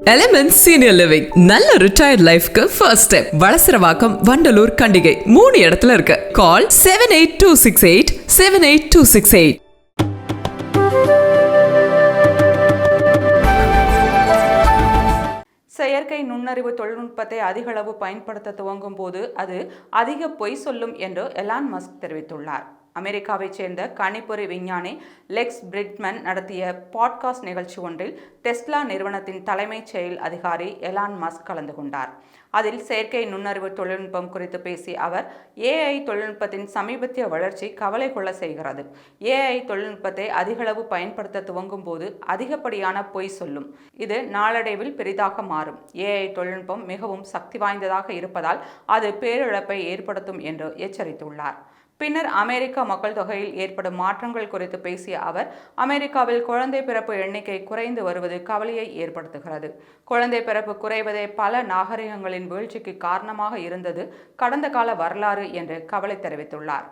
Element senior living நல்ல retired லைஃப்க்கு first step Valasaravakkam Vandalur Kandigai. மூணு இடத்துல இருக்கு. Call seven eight two six eight seven eight two six eight செயற்கை நுண்ணறிவு தொழில்நுட்பத்தை அதிகளவு பயன்படுத்த துவங்கும் போது அது அதிக பொய் சொல்லும் என்று எலான் மஸ்க் தெரிவித்துள்ளார். அமெரிக்காவைச் சேர்ந்த கணிப்பொறி விஞ்ஞானி லெக்ஸ் பிரிட்மன் நடத்திய பாட்காஸ்ட் நிகழ்ச்சி ஒன்றில் டெஸ்லா நிறுவனத்தின் தலைமைச் செயல் அதிகாரி எலான் மஸ்க் கலந்து கொண்டார். அதில் செயற்கை நுண்ணறிவு தொழில்நுட்பம் குறித்து பேசிய அவர் ஏஐ தொழில்நுட்பத்தின் சமீபத்திய வளர்ச்சி கவலை கொள்ள செய்கிறது. ஏஐ தொழில்நுட்பத்தை அதிகளவு பயன்படுத்த துவங்கும் போது அதிகப்படியான பொய் சொல்லும். இது நாளடைவில் பெரிதாக மாறும். ஏஐ தொழில்நுட்பம் மிகவும் சக்தி வாய்ந்ததாக இருப்பதால் அது பேரிழப்பை ஏற்படுத்தும் என்று எச்சரித்துள்ளார். பின்னர் அமெரிக்க மக்கள் தொகையில் ஏற்படும் மாற்றங்கள் குறித்து பேசிய அவர் அமெரிக்காவில் குழந்தை பிறப்பு எண்ணிக்கை குறைந்து வருவது கவலையை ஏற்படுத்துகிறது. குழந்தை பிறப்பு குறைவதே பல நாகரிகங்களின் வீழ்ச்சிக்கு காரணமாக இருந்தது கடந்த கால வரலாறு என்று கவலை தெரிவித்துள்ளார்.